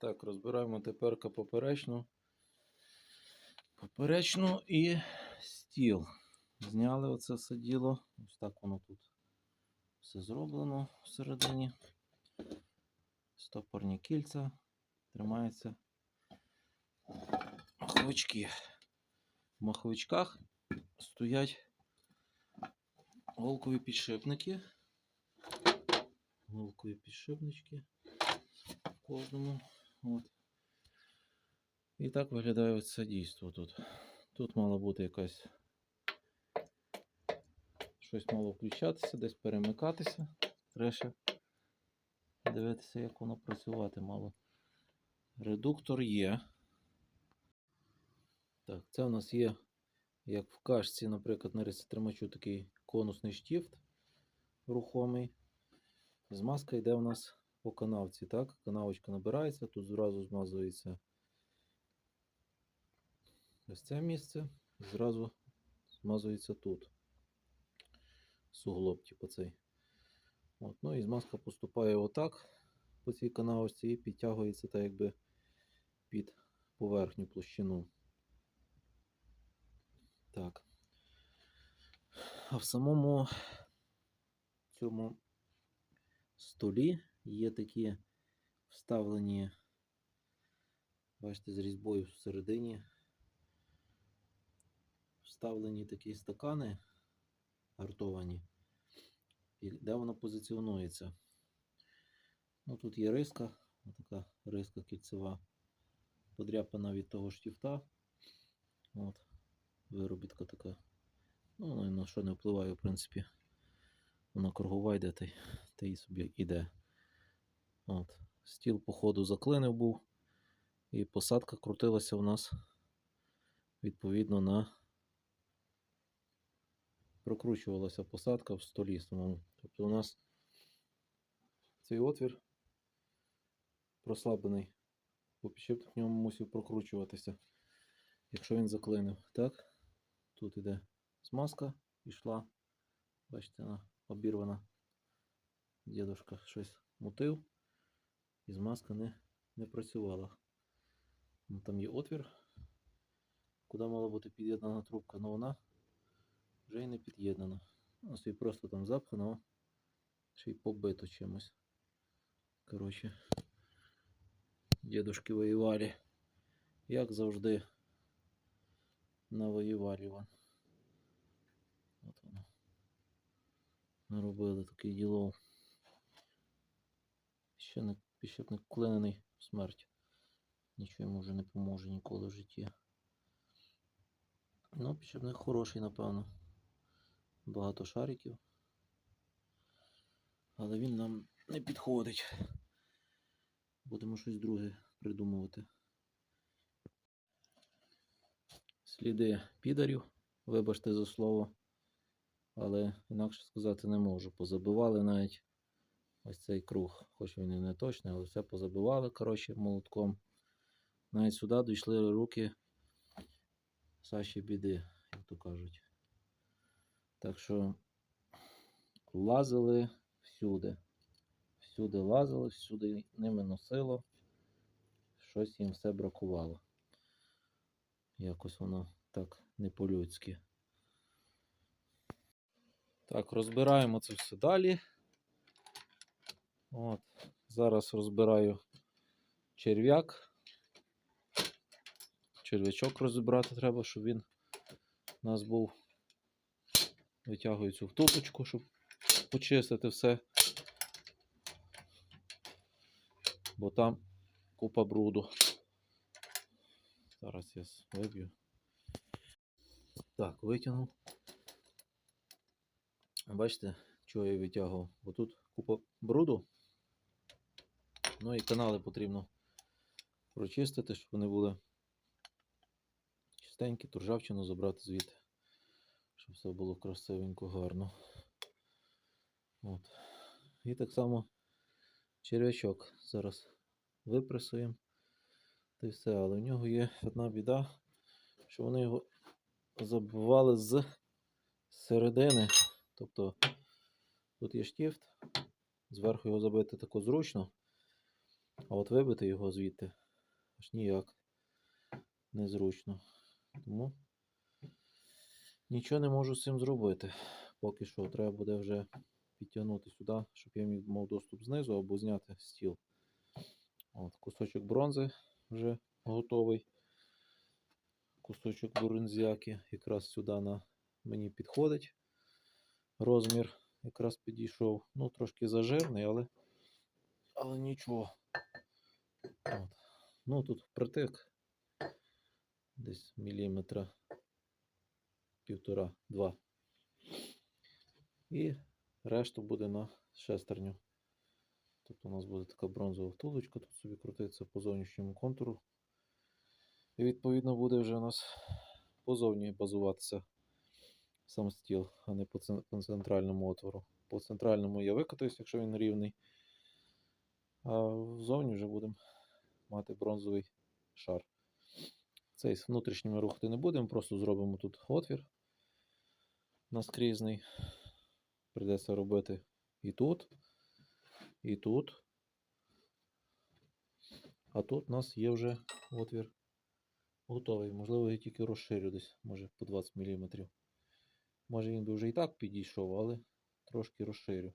Так, розбираємо тепер поперечну. Поперечну і стіл. Зняли оце все діло. Ось так воно тут все зроблено всередині. Стопорні кільця. Тримаються маховички. В маховичках стоять голкові підшипники. Голкові підшипнички в кожному. От. І так виглядає це дійство тут. Тут мало бути якась щось мало включатися, десь перемикатися. Треба дивитися, як воно працювати мало. Редуктор є. Так, це у нас є, як в кашці, наприклад, на рецитримачу такий конусний штіфт рухомий. Змазка йде у нас по канавці, так? Канавочка набирається, тут зразу змазується ось це місце, зразу змазується тут. Суглоб, типу цей. От, ну і змазка поступає отак по цій канавочці і підтягується так якби під поверхню площину. Так. А в самому цьому столі є такі вставлені, бачите, з різьбою всередині. Вставлені такі стакани гартовані, і де воно позиціонується. Ну, тут є риска, така риска кільцева, подряпана від того штифта. От, виробітка така. Ну, на що не впливає, в принципі. Вона кругова йде, та й собі йде. От. Стіл, по ходу заклинив був, і посадка крутилася у нас відповідно на прокручувалася посадка в столі самому. Тобто у нас цей отвір прослаблений, бо підшипник в ньому мусив прокручуватися, якщо він заклинив. Так, тут іде змазка, пішла, бачите, вона обірвана. Дідушка щось мутив, і змазка не, не працювала. Ну, Там є отвір, куди мала бути під'єднана трубка, але вона вже й не під'єднана. Ось і просто там запхано, ще й побито чимось. Коротше, дідушки воювали, як завжди, навоювали вон. От воно. Наробили таке діло. Ще не підшипник вклинений в смерть. Нічого йому вже не поможе ніколи в житті. Ну, підшипник хороший, напевно. Багато шариків. Але він нам не підходить. Будемо щось друге придумувати. Сліди підарів, вибачте за слово, але інакше сказати не можу. Позабивали навіть ось цей круг, хоч він і не точний, але все позабивали, коротше, молотком. Навіть сюди дійшли руки Саші біди, як то кажуть. Так що лазили всюди. Всюди лазили, всюди ними носило. Щось їм все бракувало. Якось воно так не по-людськи. Так, розбираємо це все далі. От, зараз розбираю черв'як. Черв'ячок розібрати треба, щоб він у нас був. Витягую цю втулочку, щоб почистити все. Бо там купа бруду. Зараз я виб'ю. Так, витягнув. Бачите, чого я витягував? Бо тут купа бруду. Ну і канали потрібно прочистити, щоб вони були чистенькі, туржавчину забрати звідти щоб все було красивенько, гарно. От. І так само черв'ячок зараз випресуємо. Та й все, але в нього є одна біда, що вони його забивали з середини. Тобто тут є штифт, зверху його забити тако зручно. А от вибити його звідти аж ніяк незручно. Тому нічого не можу з цим зробити. Поки що треба буде вже підтягнути сюди, щоб я міг мав доступ знизу або зняти стіл. От, кусочок бронзи вже готовий. Кусочок бронзяки якраз сюди на мені підходить. Розмір якраз підійшов. Ну, трошки зажирний, але, але нічого. От. Ну, тут впритик десь міліметра півтора-два. І решта буде на шестерню. Тобто у нас буде така бронзова втулочка, тут собі крутиться по зовнішньому контуру. І відповідно буде вже у нас позовні базуватися сам стіл, а не по центральному отвору. По центральному я викатаюсь, якщо він рівний. А ззовні вже будемо мати бронзовий шар. Цей з внутрішніми рухати не будемо, просто зробимо тут отвір наскрізний. Придеться робити і тут, і тут. А тут у нас є вже отвір готовий. Можливо, я тільки розширю десь, може по 20 мм. Може він би вже і так підійшов, але трошки розширю.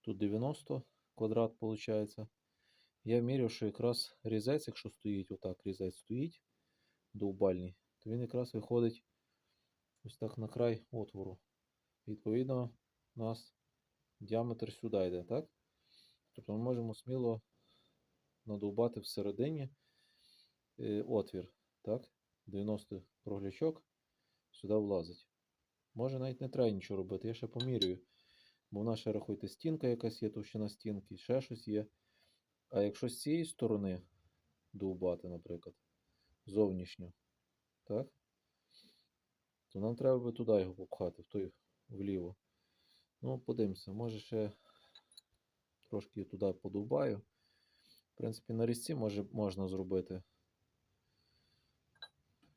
Тут 90 квадрат виходить. Я міряв, що якраз різець, якщо стоїть, отак різець стоїть довбальний, то він якраз виходить ось так на край отвору. Відповідно, у нас діаметр сюди йде, так? Тобто ми можемо сміло надовбати всередині е, отвір, так? 90 круглячок сюди влазить. Може навіть не треба нічого робити, я ще помірюю. Бо в нас ще рахуйте стінка якась є, товщина стінки, ще щось є. А якщо з цієї сторони довбати, наприклад, зовнішньо, так? То нам треба би туди його попхати, в той вліво. Ну, подивимося, може ще трошки туди подовбаю. В принципі, на різці може, можна зробити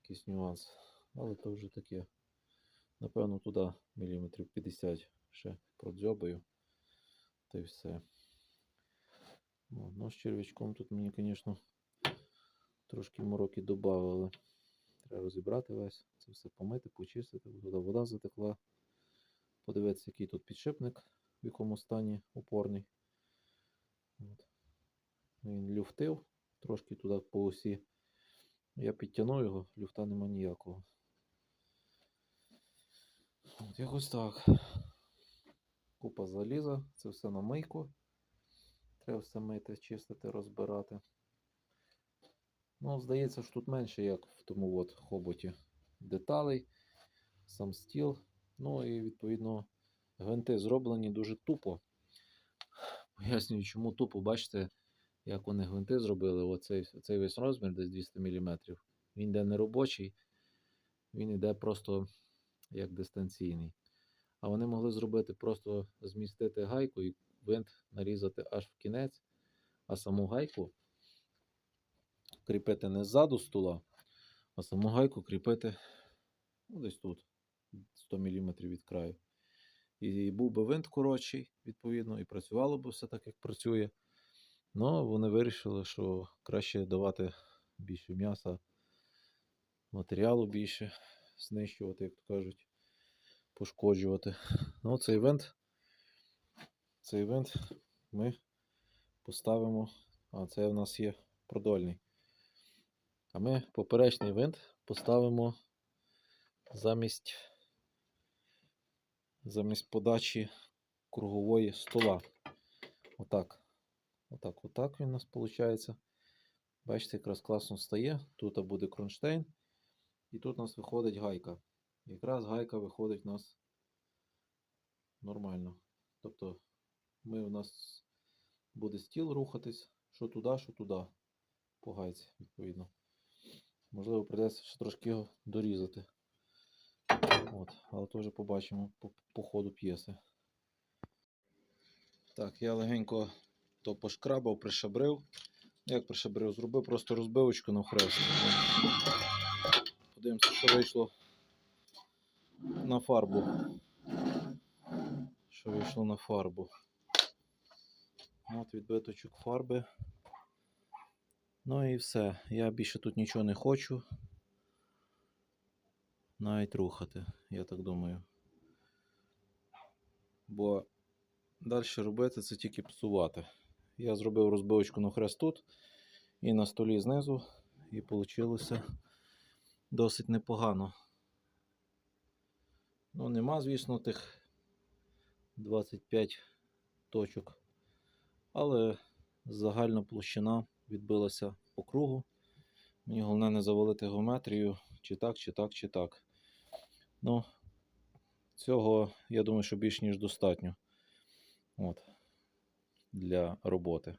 якийсь нюанс. Але то вже таке. Напевно, туди міліметрів 50 ще продзьобаю. Та й все. Ну, з черв'ячком тут мені, звісно, трошки мороки додавали. Треба розібрати весь, це все помити, почистити, туди вода затекла. Подивитися, який тут підшипник, в якому стані опорний. От. Він люфтив трошки туди по осі. Я підтягнув його, люфта нема ніякого. От якось так. Купа заліза, це все на мийку. Треба все мити, чистити, розбирати. Ну, здається, що тут менше, як в тому от хоботі деталей, сам стіл. Ну і відповідно гвинти зроблені дуже тупо. Пояснюю, чому тупо, бачите, як вони гвинти зробили. Оцей, цей весь розмір, десь 200 мм. Він йде не робочий, він йде просто як дистанційний. А вони могли зробити просто змістити гайку і гвинт нарізати аж в кінець, а саму гайку кріпити не ззаду стула, а саму гайку кріпити ну, десь тут, 100 мм від краю. І був би винт коротший, відповідно, і працювало б все так, як працює. Ну, вони вирішили, що краще давати більше м'яса, матеріалу більше, знищувати, як то кажуть, пошкоджувати. Ну, цей винт, цей винт ми поставимо. А, це в нас є продольний. А ми поперечний винт поставимо замість, замість подачі кругової стола. Отак. Отак, отак він у нас виходить. Бачите, якраз класно стає. Тут буде кронштейн. І тут у нас виходить гайка. Якраз гайка виходить у нас нормально. Тобто ми у нас буде стіл рухатись, що туди, що туди. По гайці, відповідно. Можливо, придеться ще трошки його дорізати. От, але вже побачимо по, по ходу п'єси. Так, я легенько то пошкрабав, пришабрив. Як пришабрив? Зробив просто розбивочку на хрест. Подивимося, що вийшло на фарбу. Що вийшло на фарбу. От відбиточок фарби. Ну і все. Я більше тут нічого не хочу. Навіть рухати, я так думаю. Бо далі робити це тільки псувати. Я зробив розбивочку на хрест тут і на столі знизу, і вийшло досить непогано. Ну, нема, звісно, тих 25 точок, але загальна площина відбилася по кругу. Мені головне не завалити геометрію, чи так, чи так, чи так. Ну, цього, я думаю, що більш ніж достатньо. От, для роботи.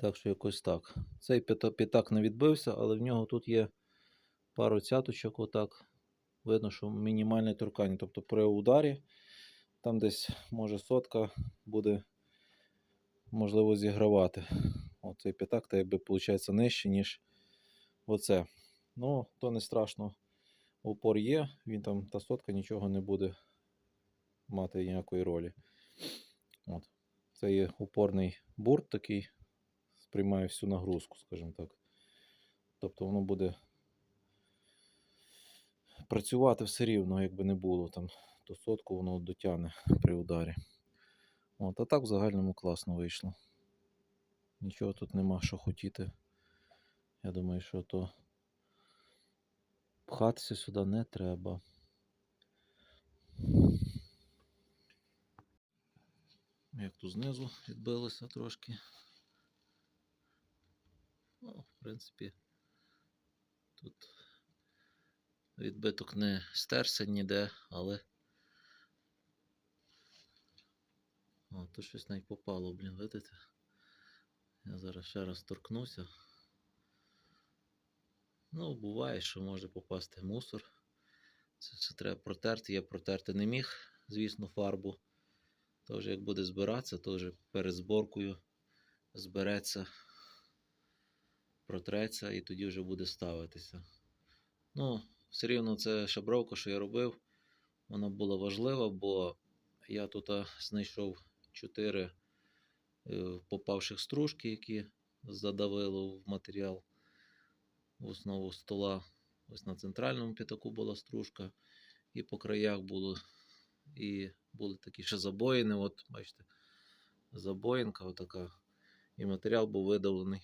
Так що якось так. Цей п'ята- п'ятак не відбився, але в нього тут є пару цяточок, отак. Видно, що мінімальне торкання. Тобто при ударі там десь може сотка буде можливо зігравати. Оцей п'ятак, та якби виходить нижче, ніж оце. Ну, то не страшно. Упор є, він там та сотка нічого не буде мати ніякої ролі. От. Це є упорний бурт такий, сприймає всю нагрузку, скажімо так. Тобто воно буде працювати все рівно, якби не було там, то сотку воно дотягне при ударі. От, а так в загальному класно вийшло. Нічого тут нема що хотіти. Я думаю, що то пхатися сюди не треба. Як тут знизу відбилося трошки. Ну, в принципі, тут відбиток не стерся ніде, але. Тут щось навіть попало, блін, видите? Я зараз ще раз торкнуся. Ну, буває, що може попасти мусор. Це все треба протерти. Я протерти не міг, звісно, фарбу. То вже як буде збиратися, то вже перед зборкою збереться, протреться і тоді вже буде ставитися. Ну, все рівно це шабровка, що я робив, вона була важлива, бо я тут знайшов 4 е, попавших стружки, які задавило в матеріал в основу стола. Ось на центральному п'ятаку була стружка, і по краях було, і були такі ще забоїни. От, бачите, забоїнка отака. І матеріал був видавлений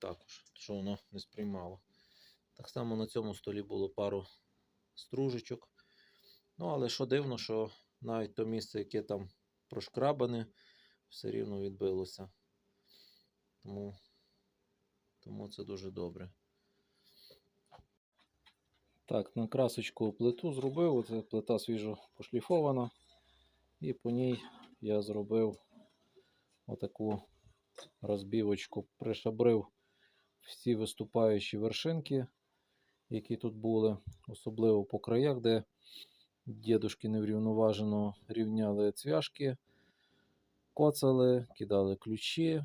також, що воно не сприймало. Так само на цьому столі було пару стружечок. Ну, але що дивно, що навіть то місце, яке там прошкрабане, все рівно відбилося. Тому, тому це дуже добре. Так, на красочку плиту зробив. Оце плита свіжо пошліфована. І по ній я зробив отаку розбівочку, пришабрив всі виступаючі вершинки, які тут були, особливо по краях, де дідушки неврівноважено рівняли цвяшки, коцали, кидали ключі,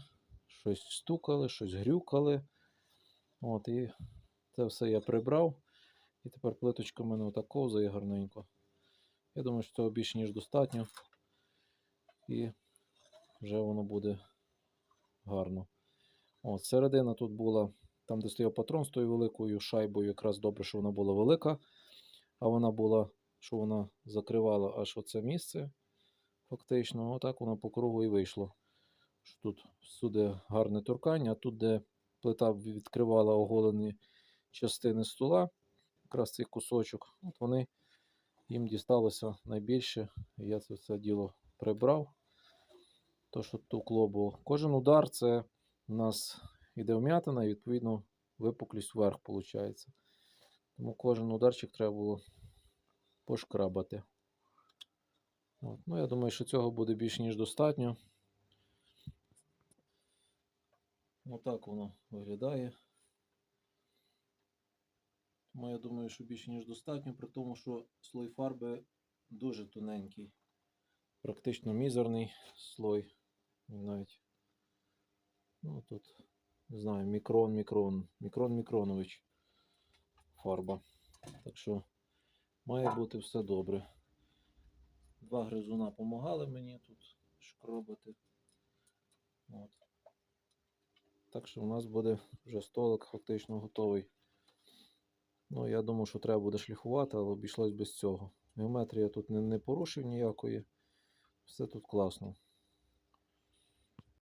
щось стукали, щось грюкали. От, і це все я прибрав. І тепер плиточка в мене отак ковзає гарненько. Я думаю, що цього більше ніж достатньо. І вже воно буде гарно. От, середина тут була, там, де стояв патрон з тою великою шайбою, якраз добре, що вона була велика, а вона була, що вона закривала аж оце місце. Фактично, отак воно по кругу і вийшло. Що Тут всюди гарне торкання, а тут, де плита відкривала оголені частини стола, якраз цей кусочок, от вони їм дісталося найбільше. Я це все діло прибрав. То, що тукло було. Кожен удар це у нас іде вм'ятина і відповідно випуклість вверх виходить. Тому кожен ударчик треба було пошкрабати. От. Ну, я думаю, що цього буде більш ніж достатньо. Отак воно виглядає. Тому я думаю, що більше ніж достатньо, при тому, що слой фарби дуже тоненький, практично мізерний слой. Навіть, ну тут, не знаю, мікрон, мікрон, мікрон, мікронович фарба. Так що має бути все добре. Два гризуна допомагали мені тут шкробити. От. Так що у нас буде вже столик фактично готовий. Ну, я думаю, що треба буде шліфувати, але обійшлось без цього. Геометрія тут не, не порушив ніякої. Все тут класно.